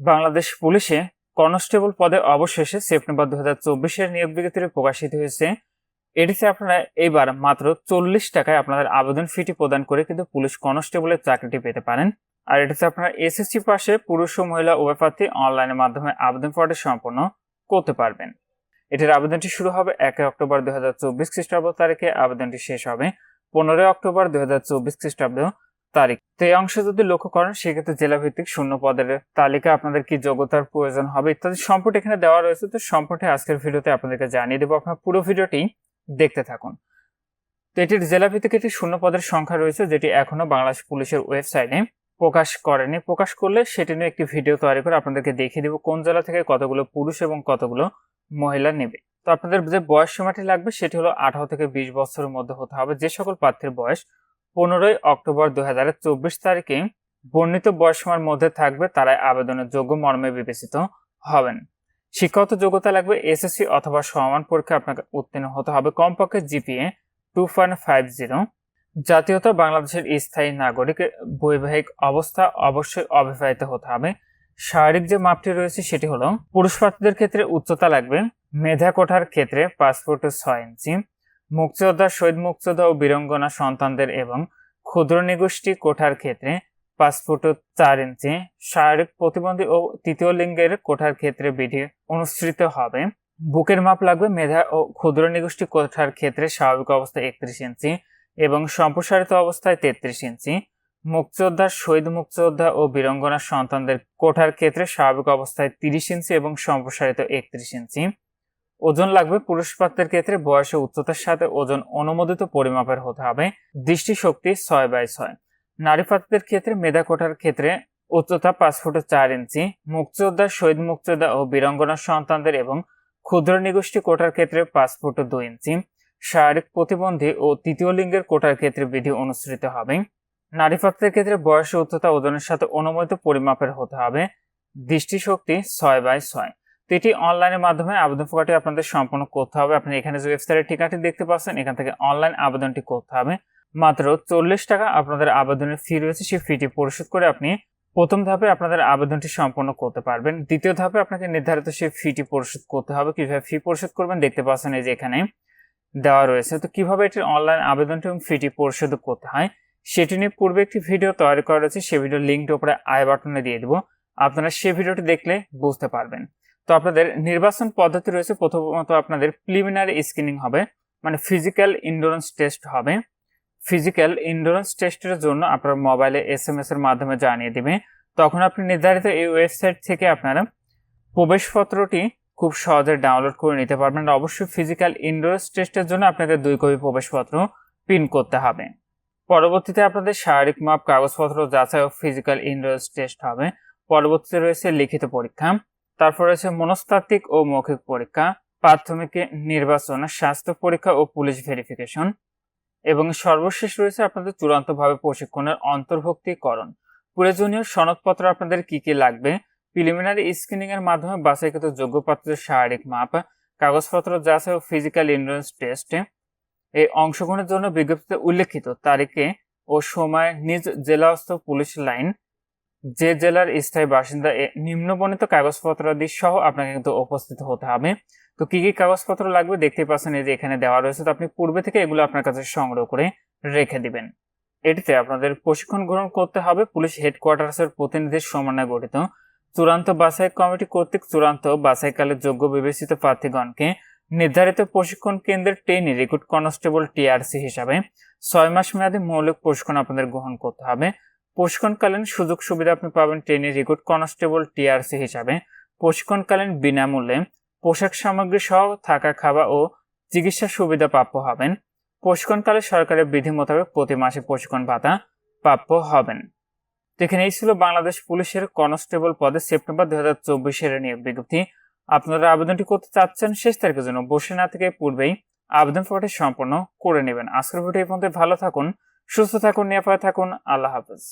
বাংলাদেশ পুলিশে কনস্টেবল পদে অবশেষে সেপ্টেম্বর দু হাজার চব্বিশের নিয়োগ বিজ্ঞপ্তি প্রকাশিত হয়েছে। এটিতে আপনারা এইবার মাত্র চল্লিশ টাকায় আপনাদের আবেদন ফিটি প্রদান করে কিন্তু পুলিশ কনস্টেবলের চাকরিটি পেতে পারেন। আর এটিতে আপনারা এসএসসি পাশে পুরুষ ও মহিলা উভয় প্রার্থী অনলাইনের মাধ্যমে আবেদন ফর্মটি সম্পন্ন করতে পারবেন। এটির আবেদনটি শুরু হবে এক অক্টোবর দুই হাজার চব্বিশ খ্রিস্টাব্দ তারিখে। আবেদনটি শেষ হবে পনেরোই অক্টোবর দুই হাজার চব্বিশ খ্রিস্টাব্দ তারিখ। তো এই অংশ যদি লক্ষ্য করেন, সেক্ষেত্রে জেলা ভিত্তিক শূন্য পদের তালিকা আপনাদের কি যোগ্যতার প্রয়োজন হবে ইত্যাদি সম্পর্ক এখানে দেওয়া রয়েছে। তো সম্পর্কে আজকের ভিডিওতে আপনাদেরকে জানিয়ে দেবো। আপনার পুরো ভিডিওটি দেখতে থাকুন। তো এটির জেলা ভিত্তিক একটি শূন্য পদের সংখ্যা রয়েছে, যেটি এখনও বাংলাদেশ পুলিশের ওয়েবসাইটে প্রকাশ করেনি। প্রকাশ করলে সেটি নিয়ে একটি ভিডিও তৈরি করে আপনাদেরকে দেখিয়ে দেবো কোন জেলা থেকে কতগুলো পুরুষ এবং কতগুলো মহিলা নেবে। তো আপনাদের যে বয়স সীমাটি লাগবে, সেটি হলো আঠারো থেকে বিশ বছরের মধ্যে হতে হবে। যে সকল প্রার্থীর বয়স পনেরোই অক্টোবর দু হাজার চব্বিশ তারিখে বর্ণিত বয়সীমার মধ্যে থাকবে তারাই আবেদনের যোগ্য মর্মে বিবেচিত হবেন। শিক্ষাগত যোগ্যতা লাগবে এসএসসি অথবা সমান পরীক্ষা আপনাকে উত্তীর্ণ হতে হবে কমপক্ষে GPA two point five zero জাতীয়তা বাংলাদেশের স্থায়ী নাগরিক, বৈবাহিক অবস্থা অবশ্যই অবিবাহিত হতে হবে। শারীরিক যে মাপটি রয়েছে সেটি হলো পুরুষ প্রার্থীদের ক্ষেত্রে উচ্চতা লাগবে, মেধা কোঠার ক্ষেত্রে ফুট ছয় ইঞ্চি। মুক্তিযোদ্ধা, শহীদ মুক্তিযোদ্ধা ও বীরঙ্গনা সন্তানদের এবং ক্ষুদ্র নিগোষ্ঠী কোঠার ক্ষেত্রে পাঁচ ফুট চার ইঞ্চি, শারীরিক প্রতিবন্ধী ও তৃতীয় লিঙ্গের কোঠার ক্ষেত্রে বিধি অনুসৃত হবে। বুকের মাপ লাগবে মেধা ও ক্ষুদ্র নিগোষ্ঠী কোঠার ক্ষেত্রে স্বাভাবিক অবস্থায় একত্রিশ ইঞ্চি এবং সম্প্রসারিত অবস্থায় তেত্রিশ ইঞ্চি। মুক্তিযোদ্ধা, শহীদ মুক্তিযোদ্ধা ও বীরঙ্গনা সন্তানদের কোঠার ক্ষেত্রে স্বাভাবিক অবস্থায় তিরিশ ইঞ্চি এবং সম্প্রসারিত একত্রিশ ইঞ্চি। ওজন লাগবে পুরুষ প্রাপ্তের ক্ষেত্রে বয়স উচ্চতার সাথে ওজন অনুমোদিত পরিমাপের হতে হবে। দৃষ্টিশক্তি ছয় বাই ছয়। নারী প্রাপ্তিদের ক্ষেত্রে মেধা কোটার ক্ষেত্রে উচ্চতা পাঁচ ফুট চার ইঞ্চি। মুক্তিযোদ্ধা, শহীদ মুক্তিযোদ্ধা ও বীরঙ্গনা সন্তানদের এবং ক্ষুদ্র নিগোষ্ঠী কোটার ক্ষেত্রে পাঁচ ফুট দুই ইঞ্চি। শারীরিক প্রতিবন্ধী ও তৃতীয় লিঙ্গের কোটার ক্ষেত্রে বিধি অনুসৃত হবে। নারী প্রাপ্তির ক্ষেত্রে বয়স উচ্চতা ওজনের সাথে অনুমোদিত পরিমাপের হতে হবে। দৃষ্টিশক্তি ছয় বাই ছয়। এটি অনলাইনের মাধ্যমে আবেদন প্রক্রিয়াটি আপনাদের সম্পন্ন করতে হবে। আপনি এখানে যে ওয়েবসাইটের ঠিকানাটি দেখতে পাচ্ছেন, এখান থেকে অনলাইন আবেদনটি করতে হবে। মাত্র চল্লিশ টাকা আপনাদের আবেদনের ফি রয়েছে, সেই ফিটি পরিশোধ করে আপনি প্রথম ধাপে আপনাদের আবেদনটি সম্পন্ন করতে পারবেন। দ্বিতীয় ধাপে আপনাকে নির্ধারিত সেই ফিটি পরিশোধ করতে হবে। কীভাবে ফি পরিশোধ করবেন দেখতে পাচ্ছেন এই যে এখানে দেওয়া রয়েছে। তো কীভাবে এটির অনলাইন আবেদনটি এবং ফিটি পরিশোধ করতে হয়, সেটি নিয়ে পূর্বে একটি ভিডিও তৈরি করা রয়েছে। সেই ভিডিও লিঙ্কটি উপরে আই বাটনে দিয়ে দেবো। আপনারা সেই ভিডিওটি দেখলে বুঝতে পারবেন। তো আপনাদের নির্বাচন পদ্ধতি রয়েছে, প্রথমত আপনাদের প্রিলিমিনারি স্ক্রিনিং হবে মানে ফিজিক্যাল ইন্ডোরেন্স টেস্ট হবে। ফিজিক্যাল ইন্ডোরেন্স টেস্টের জন্য আপনার মোবাইলে এস এম এস এর মাধ্যমে জানিয়ে দিবে। তখন আপনি নির্ধারিত এই ওয়েবসাইট থেকে আপনারা প্রবেশপত্রটি খুব সহজে ডাউনলোড করে নিতে পারবেন অবশ্যই ফিজিক্যাল ইন্ডোরেন্স টেস্টের জন্য আপনাকে দুই কপি প্রবেশপত্র প্রিন্ট করতে হবে। পরবর্তীতে আপনাদের শারীরিক মাপ, কাগজপত্র যাচাই ও ফিজিক্যাল ইন্ডোরেন্স টেস্ট হবে। পরবর্তীতে রয়েছে লিখিত পরীক্ষা। তারপর রয়েছে মনস্তাত্ত্বিক ও মৌখিক পরীক্ষা, প্রাথমিক নির্বাচন, স্বাস্থ্য পরীক্ষা ও পুলিশ ভেরিফিকেশন এবং সর্বশেষ রয়েছে আপনাদের চূড়ান্তভাবে প্রশিক্ষণের অন্তর্ভুক্তিকরণ। প্রয়োজনীয় সনদপত্র আপনাদের কি কি লাগবে? প্রিলিমিনারি স্ক্রিনিং এর মাধ্যমে বাছাইকৃত যোগ্য প্রার্থীদের শারীরিক মাপ, কাগজপত্র যাচাই ও ফিজিক্যাল ইন্ডোরেন্স টেস্ট এই অংশগ্রহণের জন্য বিজ্ঞপ্তিতে উল্লেখিত তারিখে ও সময় নিজ জেলাস্থ পুলিশ লাইন যে জেলার স্থায়ী বাসিন্দা নিম্নবর্ণিত কাগজপত্রাদি সহ আপনাকে কিন্তু উপস্থিত হতে হবে। তো কি কি কাগজপত্র লাগবে? দেখতে পাচ্ছেন এই যে এখানে দেওয়া রয়েছে। তো আপনি পূর্বে থেকে এগুলো আপনার কাছে সংগ্রহ করে রেখে দিবেন। এটিতে আপনাদের প্রশিক্ষণ গ্রহণ করতে হবে। পুলিশ হেডকোয়ার্টার্সের প্রতিনিধির সমন্বয়ে গঠিত। চূড়ান্ত বাছাই কমিটি কর্তৃক চূড়ান্ত বাছাইকালের যোগ্য বিবেচিত প্রার্থীগণকে নির্ধারিত প্রশিক্ষণ কেন্দ্রের ট্রেনি রিক্রুট কনস্টেবল টিআরসি হিসাবে ছয় মাস মেয়াদী মৌলিক প্রশিক্ষণ আপনাদের গ্রহণ করতে হবে। প্রশিক্ষণকালীন সুযোগ সুবিধা আপনি পাবেন ট্রেনি রিক্রুট কনস্টেবল টিআরসি হিসাবে। প্রশিক্ষণকালীন বিনামূল্যে পোশাক সামগ্রী সহ থাকা খাওয়া ও চিকিৎসা সুবিধা প্রাপ্য হবেন। প্রশিক্ষণকালে সরকারের বিধি মোতাবেক প্রতি মাসে প্রশিক্ষণ ভাতা প্রাপ্য হবেন। এখানে এই ছিল বাংলাদেশ পুলিশের কনস্টেবল পদে সেপ্টেম্বর দুই হাজার চব্বিশের নিয়োগ বিজ্ঞপ্তি। আপনারা আবেদনটি করতে চাচ্ছেন শেষ তারিখের জন্য, বসে না থেকে পূর্বেই আবেদন ফর্মটি সম্পন্ন করে নেবেন। আজকের ভিডিও এই পর্যন্ত ভালো থাকুন, সুস্থ থাকুন, নিরাপদে থাকুন। আল্লাহ হাফেজ।